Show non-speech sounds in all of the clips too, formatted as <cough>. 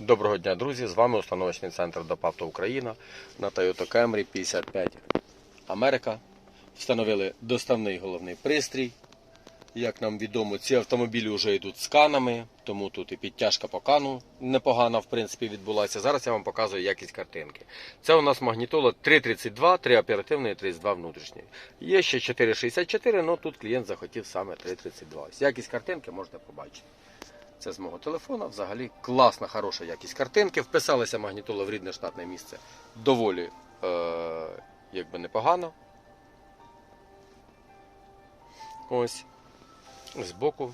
Доброго дня, друзі! З вами установочний центр ДОПАВТО Україна на Toyota Camry 55 Америка. Встановили доставний головний пристрій. Як нам відомо, ці автомобілі вже йдуть з канами, тому тут і підтяжка по кану непогана в принципі відбулася. Зараз я вам показую якість картинки. Це у нас магнітола 332, 3 оперативної, 32 внутрішньої. Є ще 464, але тут клієнт захотів саме 332. Ось Якість картинки можете побачити. Це з мого телефона. Взагалі класна, хороша якість картинки. Вписалися магнітола в рідне штатне місце доволі е, якби непогано. Ось. Збоку.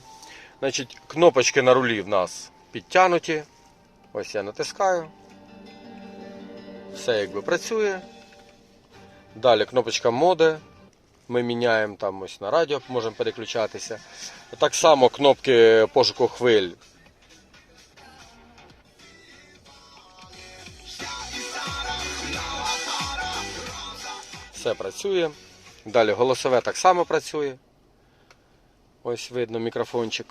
Значить, кнопочки на рулі в нас підтягнуті. Ось я натискаю. Все якби працює. Далі кнопочка моди. Ми міняємо там ось на радіо, можемо переключатися. Так само кнопки пошуку хвиль. Все працює. Далі голосове так само працює. Ось видно мікрофончик.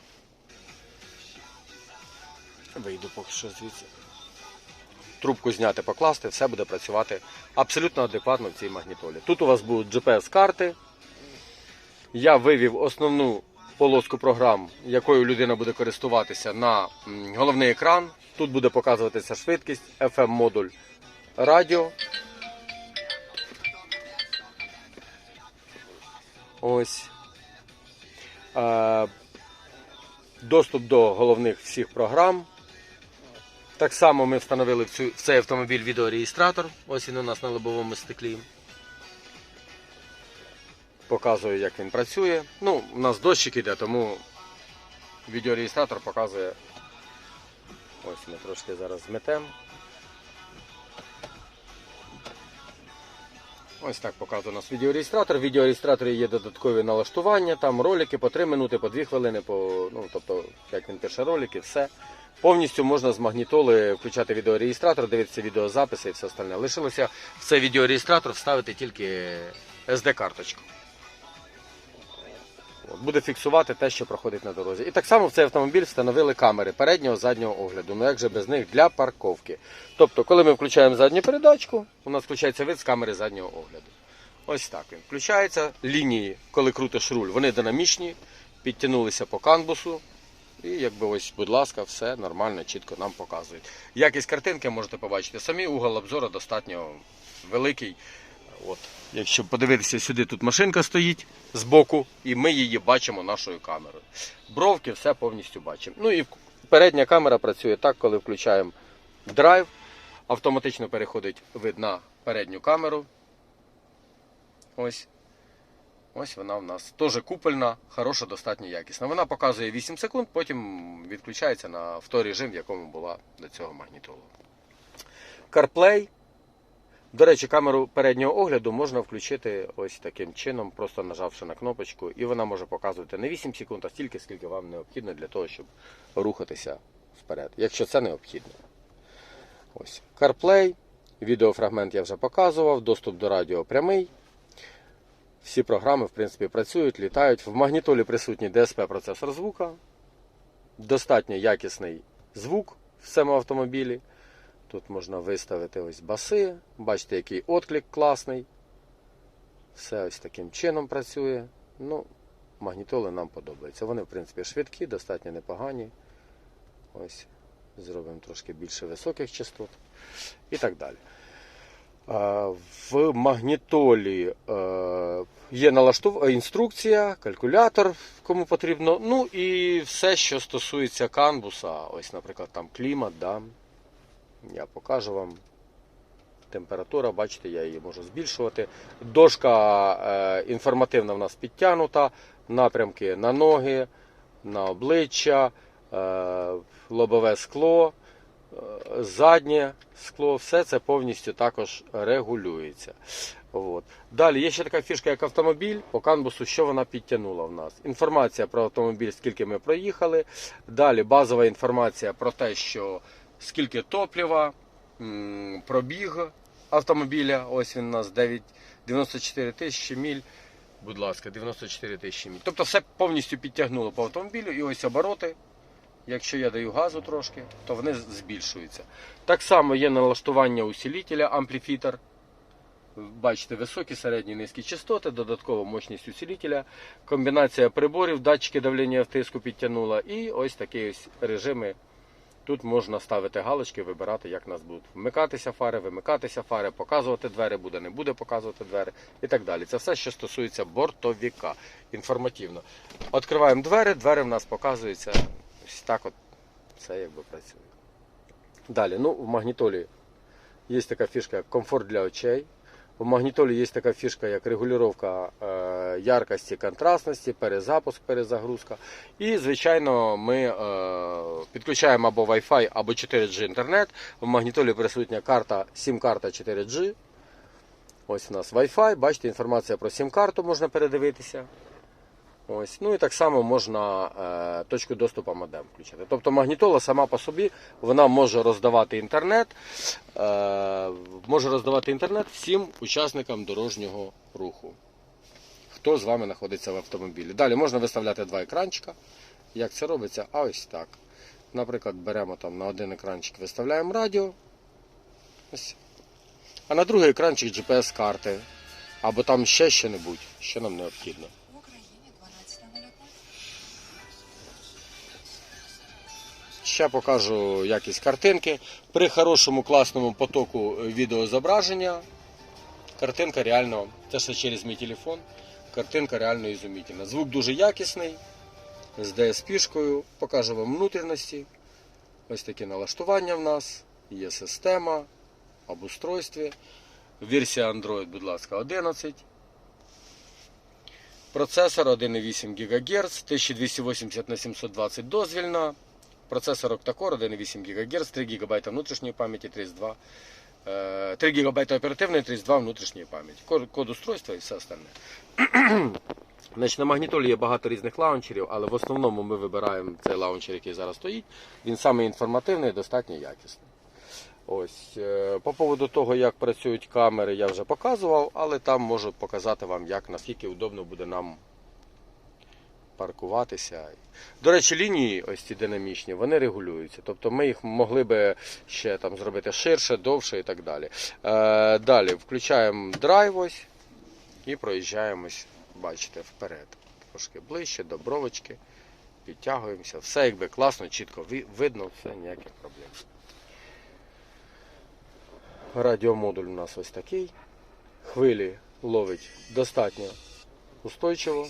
Вийду поки що звідси. Трубку зняти, покласти, все буде працювати абсолютно адекватно в цій магнітолі. Тут у вас будуть GPS-карти. Я вивів основну полоску програм, якою людина буде користуватися на головний екран. Тут буде показуватися швидкість, FM-модуль радіо. Ось. Е, доступ до головних всіх програм. Так само ми встановили в цей автомобіль відеореєстратор. Ось він у нас на лобовому стеклі. Показую, як він працює. Ну, у нас дощик іде, тому відеореєстратор показує. Ось ми трошки зараз зметемо. Ось так показує у нас відеореєстратор. В відеореєстраторі є додаткові налаштування, там ролики по 3 минути, по 2 хвилини, по, ну, тобто, як він пише ролики, все. Повністю можна з магнітоли включати відеореєстратор, дивитися відеозаписи і все остальне. Лишилося в цей відеореєстратор вставити тільки SD-карточку. Буде фіксувати те, що проходить на дорозі. І так само в цей автомобіль встановили камери переднього заднього огляду. Ну як же без них для парковки. Тобто, коли ми включаємо задню передачку, у нас включається вид з камери заднього огляду. Ось так він включається. Лінії, коли крутиш руль, вони динамічні, підтягнулися по канбусу. І якби ось, будь ласка, все нормально, чітко нам показують. Якість картинки можете побачити самі, угол обзору достатньо великий. От, якщо подивитися сюди, тут машинка стоїть збоку, і ми її бачимо нашою камерою. Бровки, все повністю бачимо. Ну і передня камера працює так, коли включаємо драйв, автоматично переходить вид на передню камеру. Ось. Ось вона в нас теж купольна, хороша, достатньо якісна. Вона показує 8 секунд, потім відключається на в той режим, в якому була до цього магнітола. CarPlay. До речі, камеру переднього огляду можна включити ось таким чином, просто нажавши на кнопочку, і вона може показувати не 8 секунд, а стільки, скільки вам необхідно для того, щоб рухатися вперед, якщо це необхідно. Ось CarPlay, відеофрагмент я вже показував, доступ до радіо прямий. Всі програми, в принципі, працюють, літають. В магнітолі присутній DSP процесор звука. Достатньо якісний звук в цьому автомобілі. Тут можна виставити ось баси. Бачите, який отклик класний. Все ось таким чином працює. Ну, магнітоли нам подобаються. Вони, в принципі, швидкі, достатньо непогані. Ось, зробимо трошки більше високих частот і так далі. В магнітолі е, є налаштов... інструкція, калькулятор, кому потрібно. Ну і все, що стосується канбуса. Ось, наприклад, там клімат. Да? Я покажу вам. Температура, бачите, я її можу збільшувати. Дошка е, інформативна в нас підтягнута, напрямки на ноги, на обличчя, е, лобове скло, е, заднє скло, все це повністю також регулюється. От. Далі є ще така фішка, як автомобіль. По канбусу, що вона підтягнула в нас. Інформація про автомобіль, скільки ми проїхали. Далі базова інформація про те, що скільки топлива, пробіг автомобіля. Ось він у нас 9, 94 тисячі міль. Будь ласка, 94 тисячі міль. Тобто все повністю підтягнуло по автомобілю і ось обороти Якщо я даю газу трошки, то вони збільшуються. Так само є налаштування усилителя ампліфітор. Бачите, високі, середні, низькі частоти, додаткова мощність усилителя, комбінація приборів, датчики давлення в тиску підтягнула і ось такі ось режими. Тут можна ставити галочки, вибирати, як нас будуть вмикатися фари, вимикатися фари, показувати двері, буде, не буде показувати двері і так далі. Це все, що стосується бортовіка інформативно. Відкриваємо двері, двері в нас показуються. Ось так от це якби працює. Далі, ну, в магнітолі є така фішка, як комфорт для очей. В магнітолі є така фішка, як регулювання е, яркості, контрастності, перезапуск, перезагрузка. І, звичайно, ми е, підключаємо або Wi-Fi, або 4G інтернет. В магнітолі присутня карта, сім-карта 4G. Ось у нас Wi-Fi. Бачите, інформація про сім-карту можна передивитися. Ось. Ну і так само можна е, точку доступу модем включити. Тобто магнітола сама по собі вона може роздавати інтернет, е, може роздавати інтернет всім учасникам дорожнього руху. Хто з вами знаходиться в автомобілі. Далі можна виставляти два екранчика. Як це робиться? А ось так. Наприклад, беремо там на один екранчик, виставляємо радіо. Ось. А на другий екранчик GPS-карти. Або там ще що-небудь, що нам необхідно. Ще покажу якість картинки. При хорошому класному потоку відеозображення картинка реально, те що через мій телефон, картинка реально ізумітельна. Звук дуже якісний, з DSP-шкою, покажу вам внутрішності. Ось такі налаштування в нас, є система, обустройстві. Версія Android, будь ласка, 11. Процесор 1,8 ГГц, 1280 на 720 дозвільна. Процесор Octa-Core 1,8 ГГц, 3 ГБ внутрішньої пам'яті, 32, е, 3 ГБ оперативної, 32 внутрішньої пам'яті. Код, код устройства і все остальне. <clears throat> Значить, на магнітолі є багато різних лаунчерів, але в основному ми вибираємо цей лаунчер, який зараз стоїть. Він саме інформативний, достатньо якісний. Ось, е, по поводу того, як працюють камери, я вже показував, але там можу показати вам, як наскільки удобно буде нам паркуватися. До речі, лінії ось ці динамічні, вони регулюються. Тобто ми їх могли би ще там зробити ширше, довше і так далі. Е, далі включаємо драйв ось і проїжджаємось, бачите, вперед. Трошки ближче до бровочки, підтягуємося. Все якби класно, чітко видно, все, ніяких проблем. Радіомодуль у нас ось такий. Хвилі ловить достатньо устойчиво.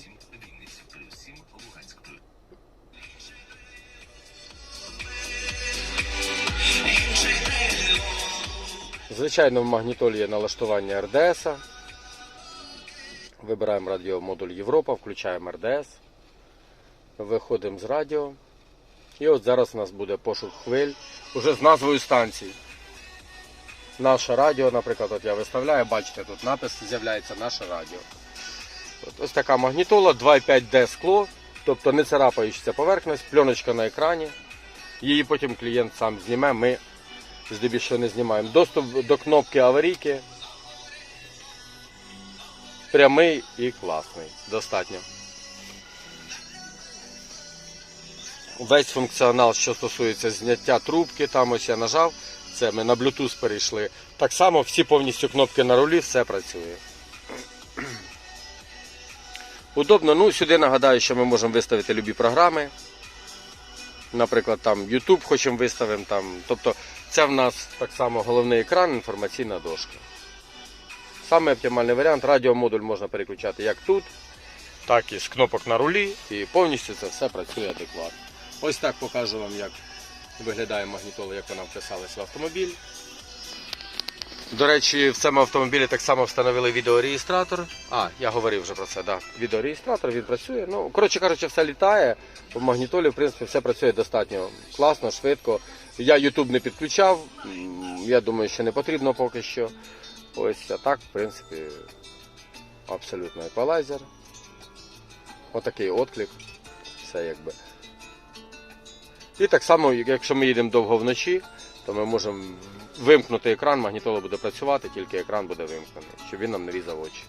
Звичайно, в магнітолі є налаштування РДС. Вибираємо радіомодуль Європа, включаємо РДС. Виходимо з радіо. І от зараз у нас буде пошук хвиль уже з назвою станції. Наше радіо, наприклад, от я виставляю, бачите, тут напис з'являється наше радіо. От, ось така магнітола, 2,5D скло, тобто не царапаючася поверхність, пленочка на екрані. Її потім клієнт сам зніме, ми здебільшого не знімаємо. Доступ до кнопки аварійки прямий і класний. Достатньо. Весь функціонал, що стосується зняття трубки, там ось я нажав, це ми на Bluetooth перейшли. Так само всі повністю кнопки на рулі, все працює. Удобно, ну сюди нагадаю, що ми можемо виставити любі програми. Наприклад, там YouTube хочемо виставимо. Там. Тобто це в нас так само головний екран, інформаційна дошка. Саме оптимальний варіант, радіомодуль можна переключати як тут, так і з кнопок на рулі, і повністю це все працює адекватно. Ось так покажу вам, як виглядає магнітола, як вона вписалась в автомобіль. До речі, в цьому автомобілі так само встановили відеореєстратор. А, я говорив вже про це. Да. Відеореєстратор, він працює. Ну, коротше кажучи, все літає. В магнітолі, в принципі, все працює достатньо класно, швидко. Я YouTube не підключав, я думаю, що не потрібно поки що. Ось, а так, в принципі, абсолютно еквалайзер. Отакий отклик. Все якби. І так само, якщо ми їдемо довго вночі, то ми можемо вимкнути екран, магнітола буде працювати, тільки екран буде вимкнений, щоб він нам не різав очі.